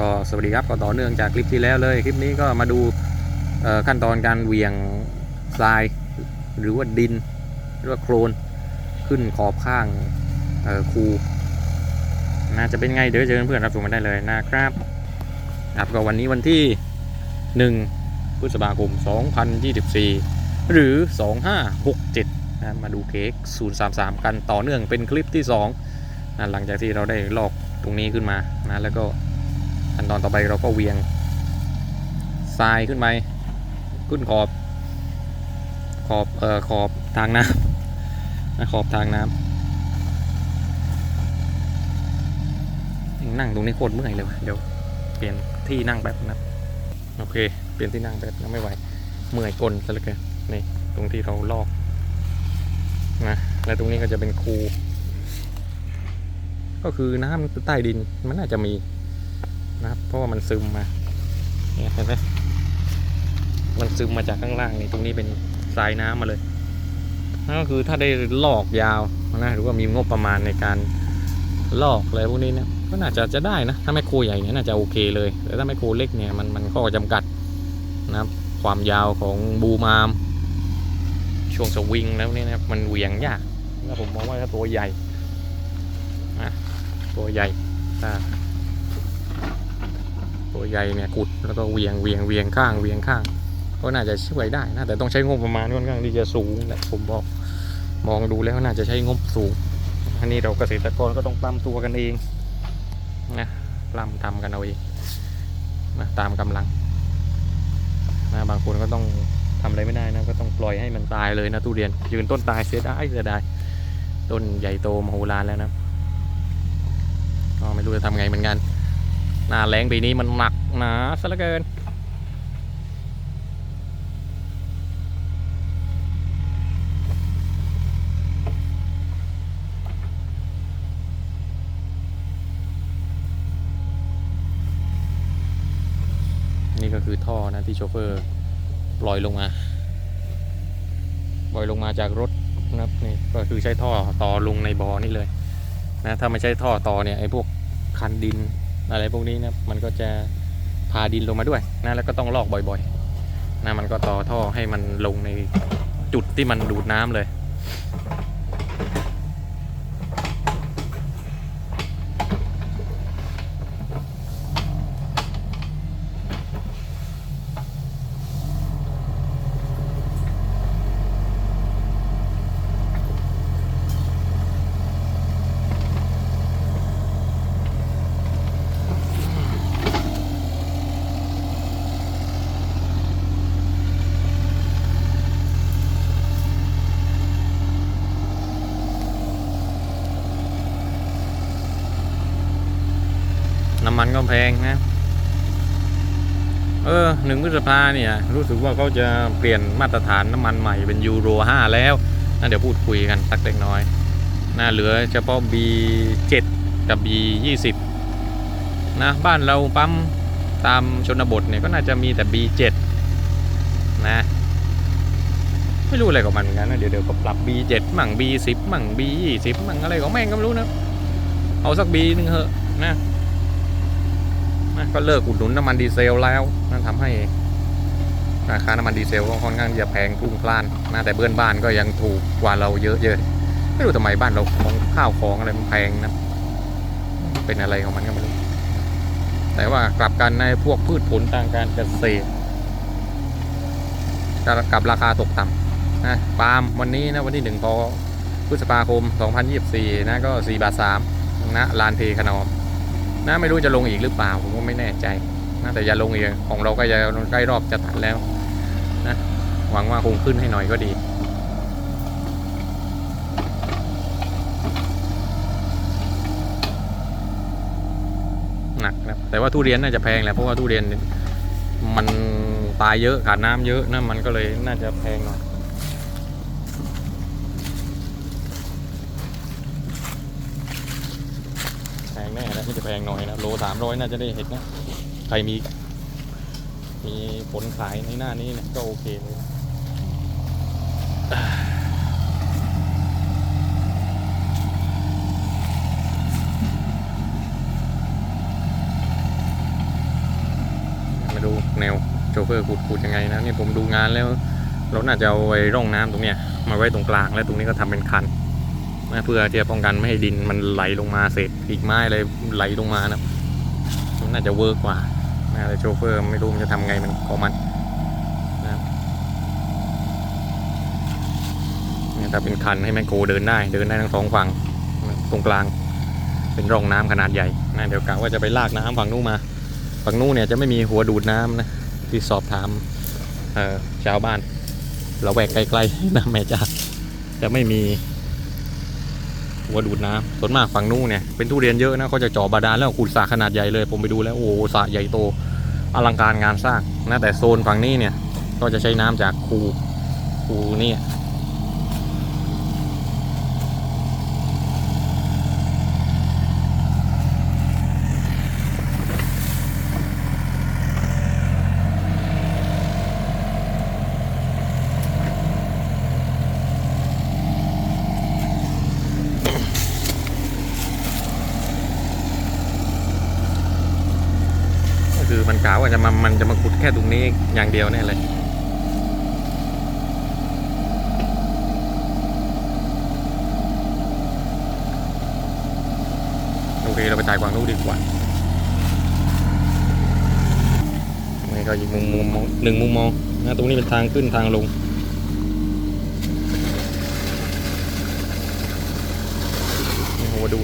ก็สวัสดีครับก็ต่อเนื่องจากคลิปที่แล้วเลย คลิปนี้ก็มาดูขั้นตอนการเหวี่ยงทราย หรือว่าดิน หรือว่าโคลนขึ้นขอบข้างคูน่าจะเป็นไงเดี๋ยวเจอเพื่อนรับชมกันได้เลยนะครับครับก็วันนี้วันที่ 1 พฤษภาคม 2024 หรือ 2567นะมาดูเค้ก033 กันต่อเนื่องเป็นคลิปที่2นะหลังจากที่เราได้ลอกตรงนี้ขึ้นมานะแล้วก็ ขั้นตอนต่อไปเราก็เวียงทรายขึ้นไปขึ้นขอบขอบเอ่อขอบทางน้ำนะขอบทางน้ำนั่งตรงนี้โคตรเมื่อยเลยวะเดี๋ยวเปลี่ยนที่นั่งแบบนะโอเค เปลี่ยนที่นั่งแบบยังไม่ไหวเมื่อยกลซะเหลือเกินนี่ตรงที่เราลอกนะและตรงนี้ก็จะเป็นคู ก็คือน้ำใต้ดินมันน่าจะมี นะครับ เพราะว่ามันซึมมาเนี่ยเห็นไหมมันซึมมาจากข้างล่างนี่ตรงนี้เป็นทรายน้ำมาเลยนั่นก็คือถ้าได้ลอกยาวนะหรือว่ามีงบประมาณในการลอกอะไรพวกนี้เนี่ยก็น่าจะจะได้นะถ้าแม่โคใหญ่เนี่ยน่าจะโอเคเลยแต่ถ้าแม่โคเล็กเนี่ยมันมันก็จำกัดนะครับความยาวของบูมาม ช่วงสวิงแล้วเนี่ยนะครับมันเหวี่ยงยากแล้วผมมองว่าถ้าตัวใหญ่นะตัวใหญ่ถ้า ตัวใหญ่เนี่ยขุดแล้วก็เวียงเวียงเวียงข้างเวียงข้าง ก็น่าจะช่วยได้นะแต่ต้องใช้งบประมาณค่อนข้างที่จะสูงแหละผมบอกมองดูแล้วน่าจะใช้งบสูงอันนี้เราเกษตรกรก็ต้องปรับตัวกันเองนะปรับทำกันเอาเองนะตามกำลังนะบางคนก็ต้องทำอะไรไม่ได้นะก็ต้องปล่อยให้มันตายเลยนะทุเรียน ยืนต้นตายเสียดายเสียดายต้นใหญ่โตมโหฬารแล้วนะก็ไม่รู้จะทำไงเหมือนกัน หน้าแรงปีนี้มันหนักหนาซะเหลือเกิน นี่ก็คือท่อนะที่โชเฟอร์ปล่อยลงมาปล่อยลงมาจากรถนะครับนี่ก็คือใช้ท่อต่อลงในบ่อนี่เลยนะถ้าไม่ใช้ท่อต่อเนี่ยไอ้พวกคันดิน อะไรพวกนี้นะมันก็จะพาดินลงมาด้วยนะแล้วก็ต้องลอกบ่อยๆนะมันก็ต่อท่อให้มันลงในจุดที่มันดูดน้ำเลย น้ำแพงนะ เออหนึ่งพฤษภาเนี่ย รู้สึกว่าเขาจะเปลี่ยนมาตรฐานน้ำมันใหม่เป็นยูโร 5 แล้วนะเดี๋ยวพูดคุยกันสักเล็กน้อยนะเหลือเฉพาะ B7 กับ B20 นะบ้านเราปั๊มตามชนบทเนี่ยก็น่าจะมีแต่ B7 นะไม่รู้อะไรของมันเหมือนกันนะเดี๋ยวเดี๋ยวก็ปรับ B7 มั่ง B10 มั่ง B20 มั่งอะไรของแม่งก็ไม่รู้นะ เอาสัก B หนึ่งเหอะนะ นะก็เลิกอุดหนุนน้ำมันดีเซลแล้วนั่นทำให้ราคาน้ำมันดีเซลก็ค่อนข้างจะแพงพุ่งพล่านนะแต่เบื้อนบ้านก็ยังถูกกว่าเราเยอะเยอะไม่รู้ทำไมบ้านเราของข้าวของอะไรมันแพงนะเป็นอะไรของมันก็ไม่รู้แต่ว่ากลับกันในพวกพืชผลทางการเกษตรกับราคาตกต่ำนะปาล์มวันนี้นะวันที่หนึ่งพอพฤษภาคม 2024 นะก็ 4 บาท3นะลานเพขนอม นะไม่รู้จะลงอีกหรือเปล่าผมก็ไม่แน่ใจนะแต่อย่าลงอีกของเราก็จะใกล้รอบจะตัดแล้วนะหวังว่าคงขึ้นให้หน่อยก็ดีหนักนะแต่ว่าทุเรียนน่าจะแพงแหละเพราะว่าทุเรียนมันตายเยอะขาดน้ำเยอะนะมันก็เลยน่าจะแพงหน่อย แน่แล้วไม่จะแพงหน่อยนะโลสามร้อยน่าจะได้เห็นนะใครมี มีผลขายในหน้านี้เนี่ยก็โอเคเลยแนวโชเฟอร์ขุดขุดยังไงนะนี่ผมดูงานแล้ว เราน่าจะเอาไอ้ร่องน้ำตรงเนี้ยมาไว้ตรงกลางแล้วตรงนี้ก็ทำเป็นคัน เพื่อที่จะป้องกันไม่ให้ดินมันไหลลงมาเศษกิ่งไม้อะไรไหลลงมานะมันน่าจะเวิร์กกว่านะแต่โชเฟอร์ไม่รู้มันจะทำไงมันของมันนะนี่ถ้าเป็นคันให้แมคโครเดินได้เดินได้ทั้งสองฝั่งตรงกลาง เป็นร่องน้ำขนาดใหญ่นะเดี๋ยวกะว่าจะไปลากน้ำฝั่งนู้นมาฝั่งนู้นเนี่ยจะไม่มีหัวดูดน้ำนะที่สอบถามชาวบ้านเราแวกใกล้ๆนะแม่จ้าจะไม่มี หัวดูดน้ำส่วนมากฝั่งนู้นเนี่ยเป็นทุเรียนเยอะนะเขาจะเจาะบาดาลแล้วขุดสระขนาดใหญ่เลย ผมไปดูแล้วโอ้สระใหญ่โตอลังการงานสร้างนะแต่โซนฝั่งนี้เนี่ยก็จะใช้น้ำจากคูคูนี่ คือมันกล่าวว่าจะมามันจะมาขุดแค่ตรงนี้อย่างเดียวเนี่ยเลยโอเคเราไปถ่ายกวางลูกดีกว่านี่ก็อีกมุมมุมมองหนึ่งมุมมองนะตรงนี้เป็นทางขึ้นทางลงนี่หัวดู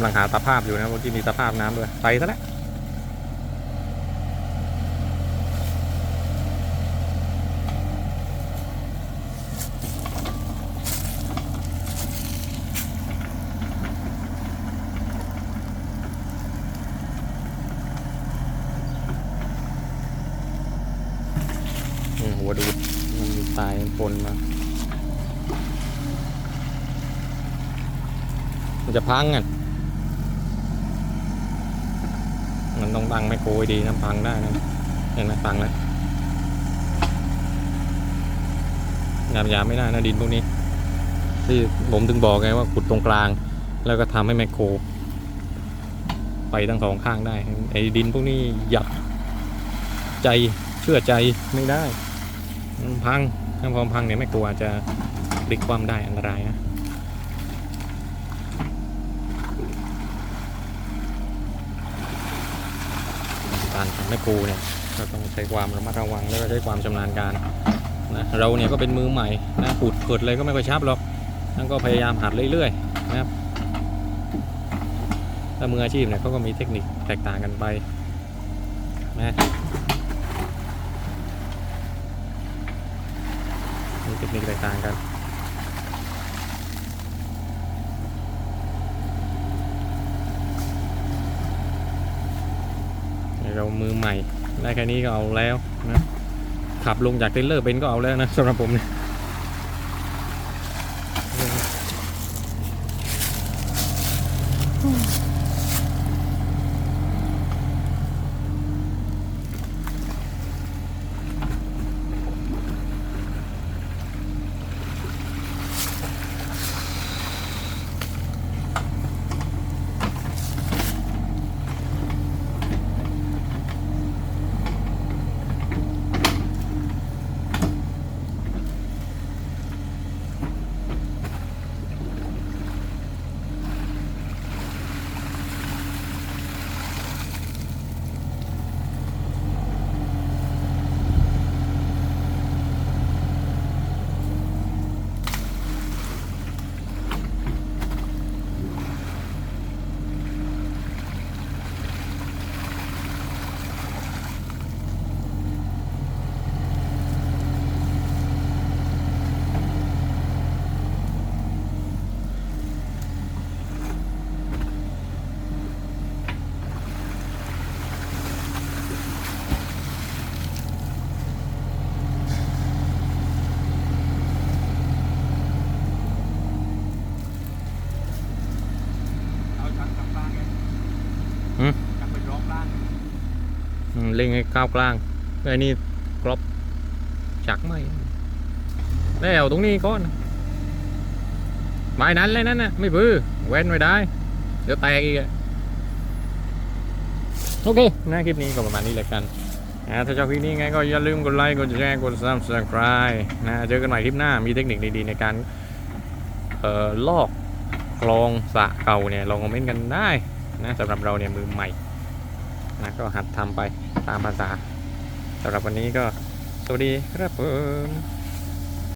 ำลังหาตาภาพอยู่นะเมื่อกี้มีตาภาพน้ำด้วยไปซะแล้วหัวดูดมันมีทรายปนมามันจะพังอะ มันต้องตั้งไมโครดีนะพังได้นะเห็นไหมพังแล้วยามยามไม่ได้นะดินพวกนี้ ที่ผมถึงบอกไงว่าขุดตรงกลาง แล้วก็ทำให้ไมโคร ไปทั้งสองข้างได้ ไอ้ดินพวกนี้หยับใจเชื่อใจไม่ได้ มันพังถ้าพอพังเนี่ยไมโครอาจจะพลิกความได้อันตรายนะ การทำแม่ครูเนี่ยเราต้องใช้ความระมัดระวังแล้วก็ใช้ความชำนาญการนะเราเนี่ยก็เป็นมือใหม่นะขุดเกิดอะไรก็ไม่ค่อยชับหรอกนั่นก็พยายามหัดเรื่อยๆนะครับถ้ามืออาชีพเนี่ยเขาก็มีเทคนิคแตกต่างกันไปนะมีเทคนิคแตกต่างกัน เรา มือใหม่ได้แค่นี้ก็เอาแล้วนะขับลงจากเทรลเลอร์เป็นก็เอาแล้วนะสำหรับผมเนี่ย อืมเร่งให้ก้าวกลางไอ้นี่กรอบจักไหมแล้วตรงนี้ก่อนไม้นั้นเลยนั่นนะไม่พื้อเว้นไว้ได้ เดี๋ยวแตกอีกอะโอเคนะคลิปนี้ก็ประมาณนี้แหละกันนะถ้าชอบคลิปนี้ไงก็อย่าลืมกดไลค์กดแชร์กด subscribe นะเจอกันใหม่คลิปหน้ามีเทคนิคดีๆในการเอ่อลอกคลองสระเก่าเนี่ยลองคอมเมนต์กันได้ นะสำหรับเราเนี่ยมือใหม่นะก็หัดทำไปตามภาษาสำหรับวันนี้ก็สวัสดีครับผม